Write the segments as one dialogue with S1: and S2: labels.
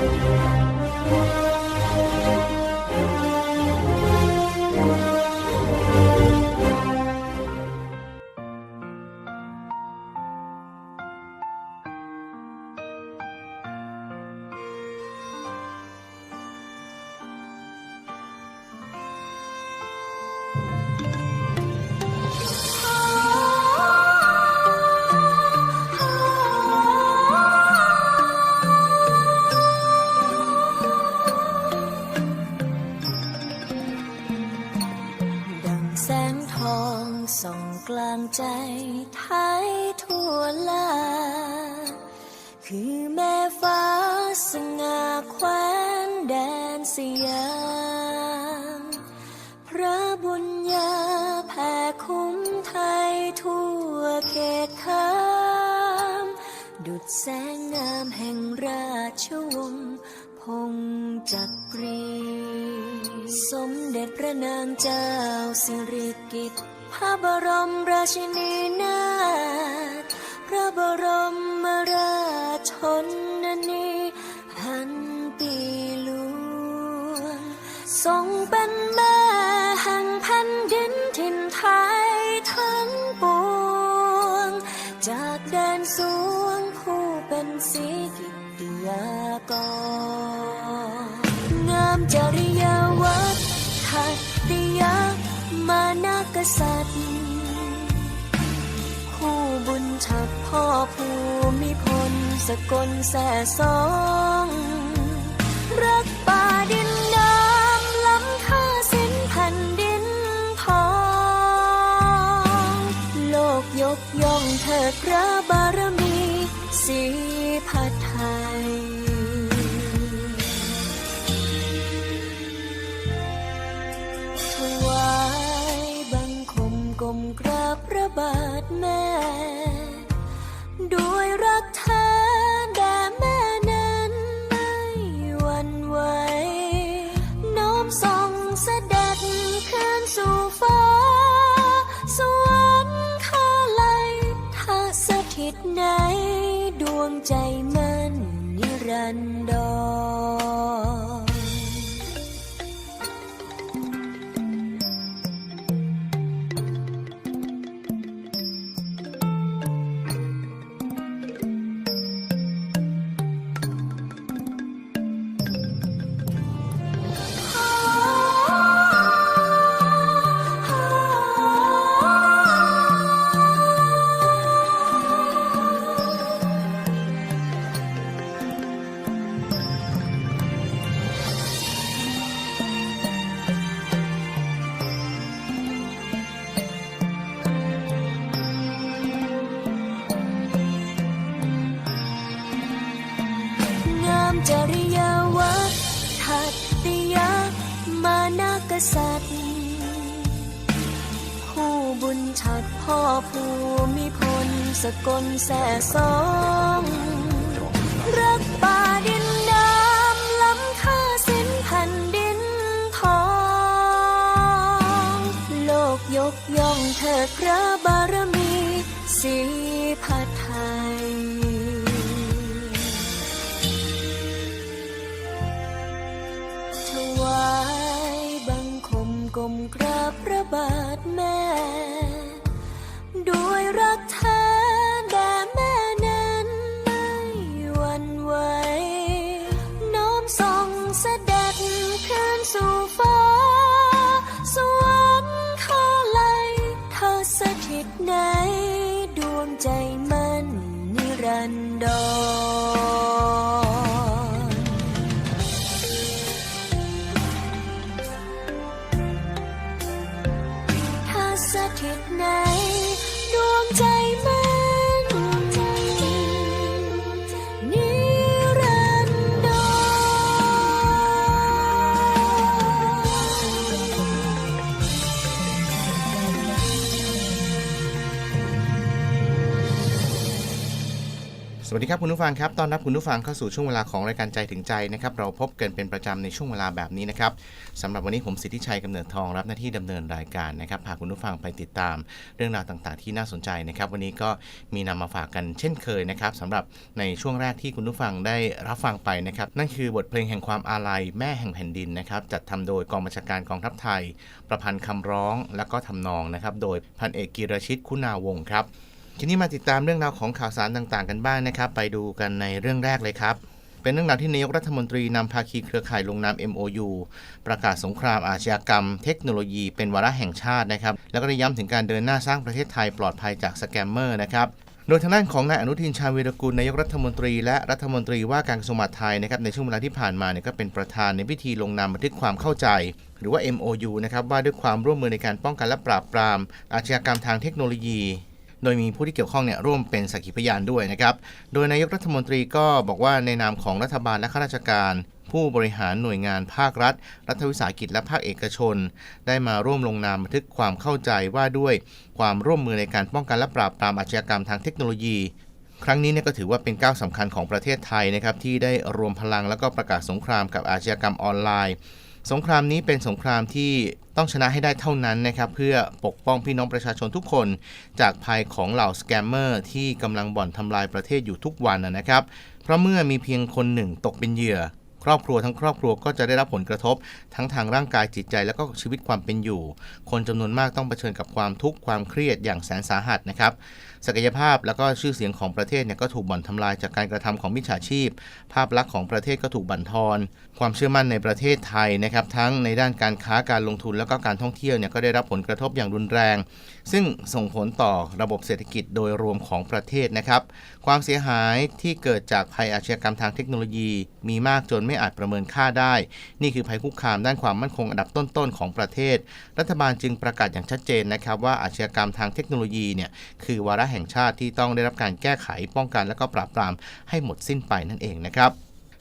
S1: ดั ดุดแสงงามแห่งราชวงศ์พงจักรี สมเด็จพระนางเจ้าสิริกิติ์พระบรมราชินีนาถพระบรมราชนนีหันปีหลวงทรงเป็นแม่แห่งแผ่นดินถิ่นไทยทั้งปวง จากแดนสวง เป็นสีกิติยากรงามจริยวัตรขัตติยะมานากษัตริย์ คู่บุญชักพ่อภูมิพลสกลแสสอง รักป่าดินน้ำล้ำค่าสิ้นแผ่นดินทอง โลกยกย่องเถิดพระ สี ใจมันนิรันดร์ นากษัตริย์คู่บุญชัดพ่อภูมิพลสกลแส่สองรักป่าดินน้ำล้ำค่าสิ้นแผ่นดินทอง โลกยกย่องเถิดพระบารมีสีพัดไทย วัสดีค
S2: รับคุณผู้ฟังครับตอนรับคุณผู้ฟังเข้าสู่ช่วงเวลาของรายการใจถึงใจนะครับเราพบกันเป็นประจำในช่วงเวลาแบบนี้นะครับสำหรับวันนี้ผมสิทธิชัยกำเนิดทองรับหน้าที่ดำเนินรายการนะครับพาคุณผู้ฟังไปติดตามเรื่องราวต่างๆ ที่น่าสนใจนะครับ วันนี้ก็มีนำมาฝากกันเช่นเคยนะครับสำหรับในช่วงแรกที่คุณผู้ฟังได้รับฟังไปนะครับนั่นคือบทเพลงแห่งความอาลัยแม่แห่งแผ่นดินนะครับจัดทำโดยกองบัญชาการกองทัพไทย ประพันธ์คำร้องและก็ทำนองนะครับโดยพันเอกกีรชิตคุณาวงศ์ครับ ทีนี้มาติดตามเรื่องราวของข่าวสารต่างๆ กันบ้างนะครับ ไปดูกันในเรื่องแรกเลยครับ เป็นเรื่องราวที่นายกรัฐมนตรีนำภาคีเครือข่ายลงนาม MOU ประกาศสงครามอาชญากรรม เทคโนโลยีเป็นวาระแห่งชาตินะครับ แล้วก็ได้ย้ำถึงการเดินหน้าสร้างประเทศไทยปลอดภัยจากสแกมเมอร์นะครับโดยทางด้านของนายอนุทินชาญวีรกุลนายกรัฐมนตรีและรัฐมนตรีว่าการกระทรวงมหาดไทยนะครับในช่วงเวลาที่ผ่านมาเนี่ยก็เป็นประธานในพิธีลงนามบันทึกความเข้าใจ หรือว่า MOU นะครับว่าด้วยความร่วมมือในการป้องกันและปราบปราม อาชญากรรมทางเทคโนโลยี โดยมีผู้ที่เกี่ยวข้องเนี่ยร่วมเป็นสักขีพยานด้วยนะครับ โดยนายกรัฐมนตรีก็บอกว่าในนามของรัฐบาลและข้าราชการ ผู้บริหารหน่วยงานภาครัฐ รัฐวิสาหกิจและภาคเอกชน ได้มาร่วมลงนามบันทึกความเข้าใจว่าด้วยความร่วมมือในการป้องกันและปราบปรามอาชญากรรมทางเทคโนโลยีครั้งนี้เนี่ยก็ถือว่าเป็นก้าวสำคัญของประเทศไทยนะครับที่ได้รวมพลังแล้วก็ประกาศสงครามกับอาชญากรรมออนไลน์ สงครามนี้เป็นสงครามที่ต้องชนะให้ได้เท่านั้นนะครับเพื่อปกป้องพี่น้องประชาชนทุกคน จากภัยของเหล่าสแกมเมอร์ที่กำลังบ่อนทำลายประเทศอยู่ทุกวันนะครับ เพราะเมื่อมีเพียงคนหนึ่งตกเป็นเหยื่อ ครอบครัวทั้งครอบครัวก็จะได้รับผลกระทบ ทั้งทางร่างกายจิตใจและก็ชีวิตความเป็นอยู่ คนจำนวนมากต้องเผชิญกับความทุกข์ความเครียดอย่างแสนสาหัสนะครับ ศักยภาพและก็ชื่อเสียงของประเทศเนี่ยก็ถูกบ่อนทำลายจากการกระทำของมิจฉาชีพ ภาพลักษณ์ของประเทศก็ถูกบั่นทอน ความเชื่อมั่นในประเทศไทยนะครับทั้งในด้านการค้าการลงทุนแล้วก็การท่องเที่ยวเนี่ยก็ได้รับผลกระทบอย่างรุนแรง ซึ่งส่งผลต่อระบบเศรษฐกิจโดยรวมของประเทศนะครับความเสียหายที่เกิดจากภัยอาชญากรรมทางเทคโนโลยี มีมากจนไม่อาจประเมินค่าได้ นี่คือภัยคุกคามด้านความมั่นคงอันดับต้นๆของประเทศ รัฐบาลจึงประกาศอย่างชัดเจนนะครับว่าอาชญากรรมทางเทคโนโลยีเนี่ยคือวาระแห่งชาติที่ต้องได้รับการแก้ไขป้องกัน และก็ปราบปรามให้หมดสิ้นไปนั่นเองนะครับ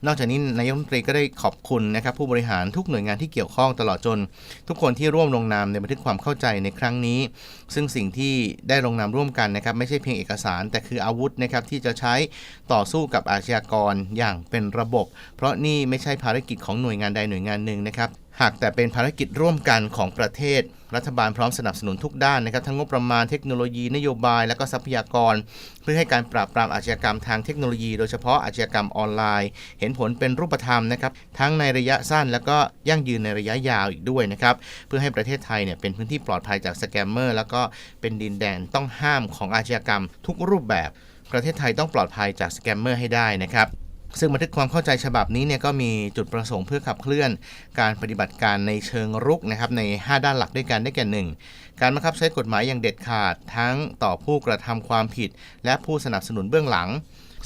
S2: นอกจากนี้นายกรัฐมนตรีก็ได้ขอบคุณนะครับผู้บริหารทุกหน่วยงานที่เกี่ยวข้องตลอดจน ทุกคนที่ร่วมลงนามในบันทึกความเข้าใจในครั้งนี้ ซึ่งสิ่งที่ได้ลงนามร่วมกันนะครับไม่ใช่เพียงเอกสาร แต่คืออาวุธนะครับที่จะใช้ต่อสู้กับอาชญากรอย่างเป็นระบบ เพราะนี่ไม่ใช่ภารกิจของหน่วยงานใดหน่วยงานหนึ่งนะครับ หากแต่เป็นภารกิจร่วมกันของประเทศ รัฐบาลพร้อมสนับสนุนทุกด้านนะครับทั้งงบประมาณเทคโนโลยีนโยบาย และก็ทรัพยากร เพื่อให้การปราบปรามอาชญากรรมทางเทคโนโลยี โดยเฉพาะอาชญากรรมออนไลน์ เห็นผลเป็นรูปธรรมนะครับทั้งในระยะสั้น แล้วก็ยั่งยืนในระยะยาวอีกด้วยนะครับเพื่อให้ประเทศไทยเนี่ยเป็นพื้นที่ปลอดภัยจากสแกมเมอร์แล้วก็เป็นดินแดนต้องห้ามของอาชญากรรมทุกรูปแบบ ประเทศไทยต้องปลอดภัยจากสแกมเมอร์ให้ได้นะครับ ซึ่งบันทึกความเข้าใจฉบับนี้เนี่ยก็มีจุดประสงค์เพื่อขับเคลื่อน การปฏิบัติการในเชิงรุกนะครับใน 5 ด้านหลักด้วยกันได้แก่ 1. การบังคับใช้กฎหมายอย่างเด็ดขาด ทั้งต่อผู้กระทำความผิด และผู้สนับสนุนเบื้องหลัง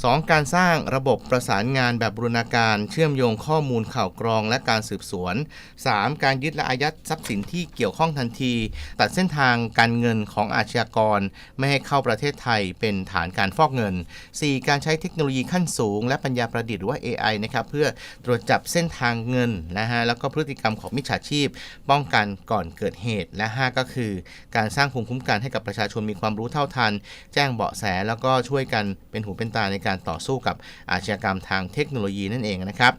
S2: 2. การสร้างระบบประสานงานแบบบูรณาการเชื่อมโยงข้อมูลข่าวกรองและการสืบสวน 3. การยึดและอายัดทรัพย์สินที่เกี่ยวข้องทันที ตัดเส้นทางการเงินของอาชญากร ไม่ให้เข้าประเทศไทยเป็นฐานการฟอกเงิน 4. การใช้เทคโนโลยีขั้นสูง และปัญญาประดิษฐ์หรือว่า AI นะครับเพื่อตรวจจับเส้นทางเงินนะฮะแล้วก็พฤติกรรมของมิจฉาชีพ ป้องกันก่อนเกิดเหตุและ5ก็คือ การสร้างภูมิคุ้มกันให้กับประชาชนมีความรู้เท่าทัน แจ้งเบาะแสแล้วก็ช่วยกันเป็นหูเป็นตาในการต่อสู้กับอาชญากรรมทางเทคโนโลยีนั่นเองนะครับ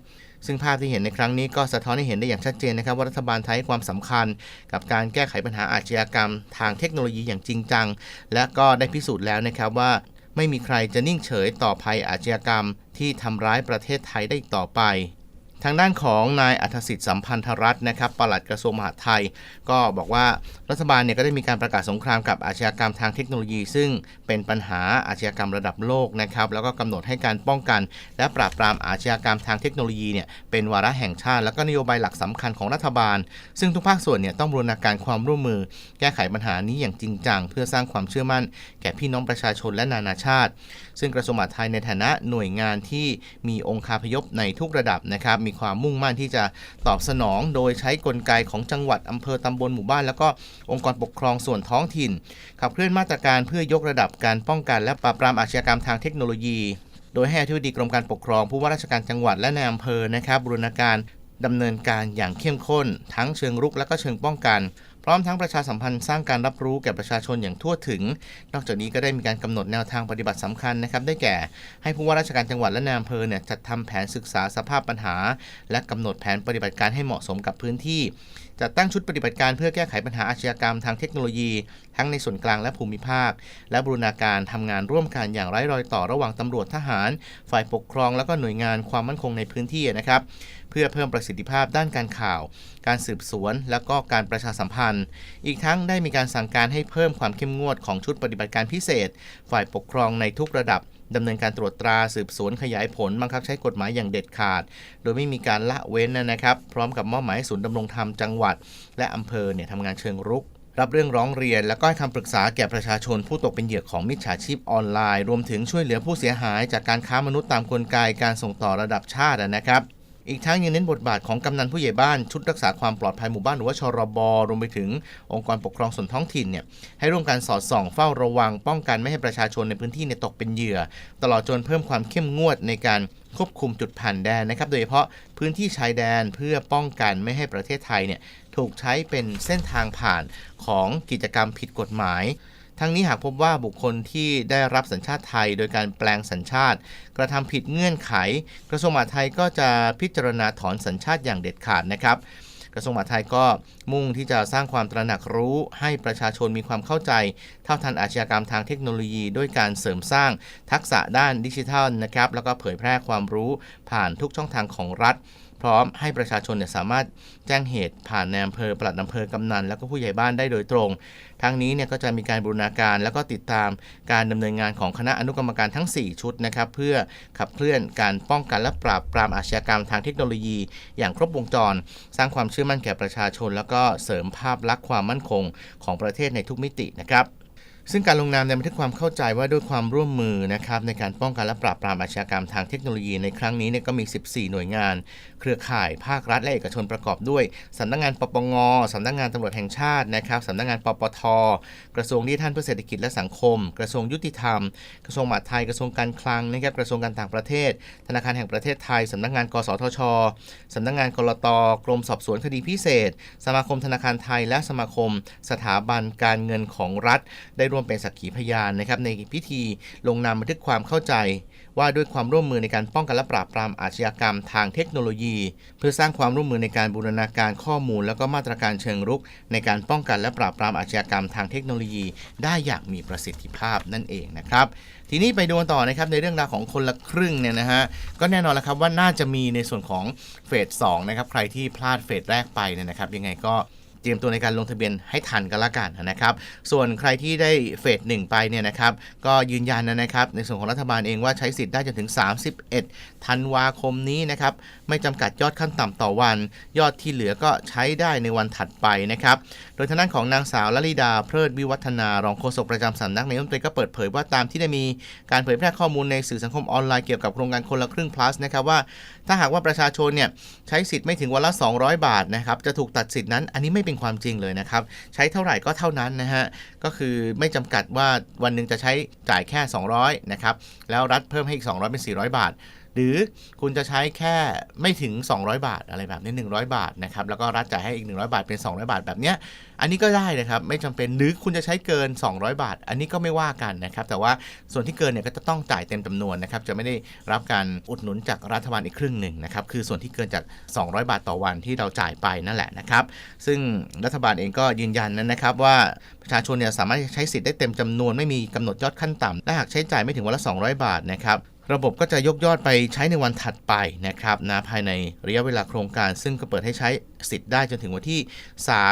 S2: ซึ่งภาพที่เห็นในครั้งนี้ก็สะท้อนให้เห็นได้อย่างชัดเจนนะครับว่ารัฐบาลไทยให้ความสำคัญ กับการแก้ไขปัญหาอาชญากรรม ทางเทคโนโลยีอย่างจริงจัง และก็ได้พิสูจน์แล้วนะครับว่า ไม่มีใครจะนิ่งเฉยต่อภัยอาชญากรรม ที่ทำร้ายประเทศไทยได้อีกต่อไป ทางด้านของนายอัธสิทธิ์สัมพันธรัตน์นะครับปลัดกระทรวงมหาดไทย ก็บอกว่ารัฐบาลเนี่ยก็ได้มีการประกาศสงครามกับอาชญากรรมทางเทคโนโลยี ซึ่งเป็นปัญหาอาชญากรรมระดับโลกนะครับแล้วก็กำหนดให้การป้องกัน และปราบปรามอาชญากรรมทางเทคโนโลยีเนี่ยเป็นวาระแห่งชาติ แล้วก็นโยบายหลักสำคัญของรัฐบาล ซึ่งทุกภาคส่วนเนี่ยต้องบูรณาการความร่วมมือ แก้ไขปัญหานี้อย่างจริงจังเพื่อสร้างความเชื่อมั่น แก่พี่น้องประชาชนและนานาชาติ ซึ่งกระทรวงมหาดไทยในฐานะหน่วยงานที่มีองค์คาพยพในทุกระดับนะครับมีความมุ่งมั่นที่จะตอบสนอง โดยใช้กลไกของจังหวัดอำเภอตำบลหมู่บ้าน แล้วก็องค์กรปกครองส่วนท้องถิ่น ขับเคลื่อนมาตรการเพื่อยกระดับการป้องกัน และปราบปรามอาชญากรรมทางเทคโนโลยี โดยให้อธิบดีกรมการปกครองผู้ว่าราชการจังหวัดและในอำเภอนะครับบูรณาการดำเนินการอย่างเข้มข้น ทั้งเชิงรุกและก็เชิงป้องกัน พร้อมทั้งประชาสัมพันธ์สร้างการรับรู้แก่ประชาชนอย่างทั่วถึง นอกจากนี้ก็ได้มีการกำหนดแนวทางปฏิบัติสำคัญนะครับ ได้แก่ให้ผู้ว่าราชการจังหวัดและนายอำเภอเนี่ยจัดทำแผนศึกษาสภาพปัญหา และกำหนดแผนปฏิบัติการให้เหมาะสมกับพื้นที่จัดตั้งชุดปฏิบัติการเพื่อแก้ไขปัญหาอาชญากรรมทางเทคโนโลยี ทั้งในส่วนกลางและภูมิภาค และบูรณาการทำงานร่วมกันอย่างไร้รอยต่อระหว่างตำรวจทหาร ฝ่ายปกครอง แล้วก็หน่วยงานความมั่นคงในพื้นที่นะครับเพื่อเพิ่มประสิทธิภาพด้านการข่าว การสืบสวน และก็การประชาสัมพันธ์ อีกทั้งได้มีการสั่งการให้เพิ่มความเข้มงวดของชุดปฏิบัติการพิเศษ ฝ่ายปกครองในทุกระดับ ดำเนินการตรวจตราสืบสวนขยายผลบังคับใช้กฎหมายอย่างเด็ดขาด โดยไม่มีการละเว้นนะครับ พร้อมกับมอบหมายให้ศูนย์ดำรงธรรมจังหวัด และอำเภอเนี่ยทำงานเชิงรุกรับเรื่องร้องเรียน และก็ให้คำปรึกษาแก่ประชาชนผู้ตกเป็นเหยื่อของมิจฉาชีพออนไลน์ รวมถึงช่วยเหลือผู้เสียหายจากการค้ามนุษย์ตามกลไกการส่งต่อระดับชาตินะครับ อีกทั้งยังเน้นบทบาทของกำนันผู้ใหญ่บ้านชุดรักษาความปลอดภัยหมู่บ้านหรือว่าชรบรวมไปถึงองค์กรปกครองส่วนท้องถิ่นเนี่ยให้ร่วมกันสอดส่องเฝ้าระวัง ป้องกันไม่ให้ประชาชนในพื้นที่เนี่ยตกเป็นเหยื่อ ตลอดจนเพิ่มความเข้มงวดในการควบคุมจุดผ่านแดนนะครับ โดยเฉพาะพื้นที่ชายแดนเพื่อป้องกันไม่ให้ประเทศไทยเนี่ยถูกใช้เป็นเส้นทางผ่านของกิจกรรมผิดกฎหมาย ทั้งนี้หากพบว่าบุคคลที่ได้รับสัญชาติไทย โดยการแปลงสัญชาติ กระทำผิดเงื่อนไข กระทรวงมหาดไทยก็จะพิจารณาถอนสัญชาติอย่างเด็ดขาดนะครับกระทรวงมหาดไทยก็มุ่งที่จะสร้างความตระหนักรู้ให้ประชาชนมีความเข้าใจ เท่าทันอาชญากรรมทางเทคโนโลยี ด้วยการเสริมสร้างทักษะด้านดิจิทัลนะครับแล้วก็เผยแพร่ความรู้ผ่านทุกช่องทางของรัฐ พร้อมให้ประชาชนเนี่ยสามารถแจ้งเหตุผ่านในอำเภอปลัดอำเภอกำนัน แล้วก็ผู้ใหญ่บ้านได้โดยตรง ทั้งนี้เนี่ยก็จะมีการบูรณาการแล้วก็ติดตามการดำเนินงานของคณะอนุกรรมการทั้ง 4 ชุดนะครับเพื่อขับเคลื่อนการป้องกันและปราบปรามอาชญากรรมทางเทคโนโลยี อย่างครบวงจร สร้างความเชื่อมั่นแก่ประชาชน แล้วก็เสริมภาพลักษณ์ความมั่นคงของประเทศในทุกมิตินะครับ ซึ่งการลงนามในบันทึกความเข้าใจว่าด้วยความร่วมมือนะครับในการป้องกันและปราบปรามอาชญากรรมทางเทคโนโลยีในครั้งนี้เนี่ยก็มี 14 หน่วยงาน เครือข่ายภาครัฐและเอกชนประกอบด้วยสำนักงานปปงสำนักงานตำรวจแห่งชาตินะครับสำนักงานปปท กระทรวงดิจิทัลเพื่อเศรษฐกิจและสังคม กระทรวงยุติธรรม กระทรวงมหาดไทยกระทรวงการคลังนะครับกระทรวงการต่างประเทศ ธนาคารแห่งประเทศไทยสำนักงาน กสทชสำนักงานกรตกรมสอบสวนคดีพิเศษ สมาคมธนาคารไทย และสมาคม สถาบันการเงินของรัฐได้ร่วมเป็นสักขีพยานนะครับในพิธีลงนามบันทึกความเข้าใจ ว่าด้วยความร่วมมือในการป้องกันและปราบปรามอาชญากรรมทางเทคโนโลยี เพื่อสร้างความร่วมมือในการบูรณาการข้อมูล แล้วก็มาตรการเชิงรุก ในการป้องกันและปราบปรามอาชญากรรมทางเทคโนโลยี ได้อย่างมีประสิทธิภาพนั่นเองนะครับทีนี้ไปดูต่อนะครับในเรื่องราวของคนละครึ่งเนี่ยนะฮะก็แน่นอนแล้วครับว่าน่าจะมีในส่วนของเฟสสองนะครับใครที่พลาดเฟสแรกไปเนี่ยนะครับยังไงก็ เตรียมตัวในการลงทะเบียนให้ทันกันละกันนะครับ ส่วนใครที่ได้เฟสหนึ่งไปเนี่ยนะครับ ก็ยืนยันนะครับในส่วนของรัฐบาลเองว่าใช้สิทธิ์ได้จนถึง 31 ธันวาคมนี้นะครับ ไม่จำกัดยอดขั้นต่ำต่อวัน ยอดที่เหลือก็ใช้ได้ในวันถัดไปนะครับ โดยทางด้านของนางสาวลลิดาเพลิดวิวัฒนารองโฆษกประจำสำนักนายกรัฐมนตรีก็เปิดเผยว่าตามที่ได้มีการเผยแพร่ข้อมูลในสื่อสังคมออนไลน์เกี่ยวกับโครงการคนละครึ่ง plus นะครับว่า ถ้าหากว่าประชาชนเนี่ยใช้สิทธิ์ไม่ถึงวันละ 200 บาทนะครับจะถูกตัดสิทธิ์นั้นอันนี้ไม่เป็นความจริงเลยนะครับใช้เท่าไหร่ก็เท่านั้นนะฮะก็คือไม่จำกัดว่าวันหนึ่งจะใช้จ่ายแค่ 200นะครับแล้วรัฐเพิ่มให้อีก 200 เป็น 400 บาท หรือคุณจะใช้แค่ไม่ถึง 200 บาทอะไรแบบนี้100 บาทนะครับแล้วก็รัฐจ่ายให้อีก 100 บาทเป็น 200 บาทแบบเนี้ยอันนี้ก็ได้นะครับไม่จำเป็นหรือคุณจะใช้เกิน 200 บาท อันนี้ก็ไม่ว่ากันนะครับแต่ว่าส่วนที่เกินเนี่ยก็จะต้องจ่ายเต็มจำนวนนะครับจะไม่ได้รับการอุดหนุนจากรัฐบาลอีกครึ่งหนึ่งนะครับคือส่วนที่เกินจาก 200 บาทต่อวันที่เราจ่ายไปนั่นแหละนะครับซึ่งรัฐบาลเองก็ยืนยันนะครับว่าประชาชนเนี่ยสามารถใช้สิทธิ์ได้เต็มจำนวนไม่มีกำหนดยอดขั้นต่ำและหากใช้จ่ายไม่ถึงวันละ 200 บาทนะครับ ระบบก็จะยกยอดไปใช้ในวันถัดไปนะครับนะภายในระยะเวลาโครงการ ซึ่งก็เปิดให้ใช้สิทธิ์ได้จนถึงวันที่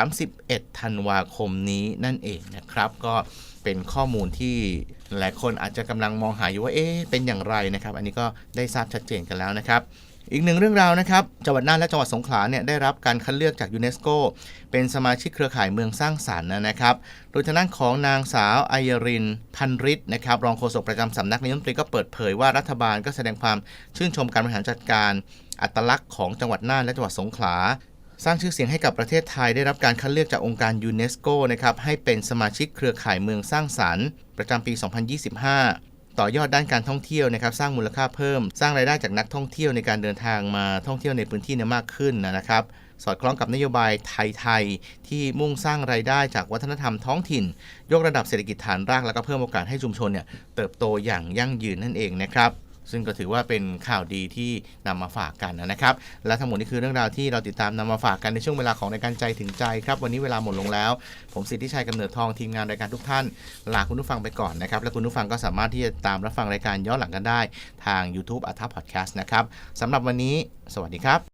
S2: 31 ธันวาคมนี้นั่นเองนะครับ ก็เป็นข้อมูลที่หลายคนอาจจะกำลังมองหาอยู่ว่าเอ๊ะเป็นอย่างไรนะครับ อันนี้ก็ได้ทราบชัดเจนกันแล้วนะครับ อีกหนึ่งเรื่องราวนะครับจังหวัดน่านและจังหวัดสงขลาเนี่ยได้รับการคัดเลือกจากยูเนสโกเป็นสมาชิกเครือข่ายเมืองสร้างสรรค์นะครับ โดยทางด้านของนางสาวไอยริน พันริศนะครับรองโฆษกประจำสำนักนายกรัฐมนตรีก็เปิดเผยว่ารัฐบาลก็แสดงความชื่นชมการบริหารจัดการอัตลักษณ์ของจังหวัดน่านและจังหวัดสงขลาสร้างชื่อเสียงให้กับประเทศไทยได้รับการคัดเลือกจากองค์การยูเนสโกนะครับให้เป็นสมาชิกเครือข่ายเมืองสร้างสรรค์ ประจำปี 2025 ต่อยอดด้านการท่องเที่ยวนะครับสร้างมูลค่าเพิ่ม สร้างรายได้จากนักท่องเที่ยวในการเดินทางมาท่องเที่ยวในพื้นที่เนี่ยมากขึ้นนะครับ สอดคล้องกับนโยบายไทยๆที่มุ่งสร้างรายได้จากวัฒนธรรมท้องถิ่น ยกระดับเศรษฐกิจฐานรากแล้วก็เพิ่มโอกาสให้ชุมชนเนี่ยเติบโตอย่างยั่งยืนนั่นเองนะครับ ซึ่งก็ถือว่าเป็นข่าวดีที่นำมาฝากกันนะครับ และทั้งหมดนี้คือเรื่องราวที่เราติดตามนำมาฝากกันในช่วงเวลาของรายการใจถึงใจครับ วันนี้เวลาหมดลงแล้ว ผมสิทธิชัยกำเนิดทองทีมงานรายการทุกท่าน ลาคุณผู้ฟังไปก่อนนะครับ และคุณผู้ฟังก็สามารถที่จะตามรับฟังรายการย้อนหลังกันได้ ทาง YouTube อัธพอดแคสต์นะครับสำหรับวันนี้ สวัสดีครับ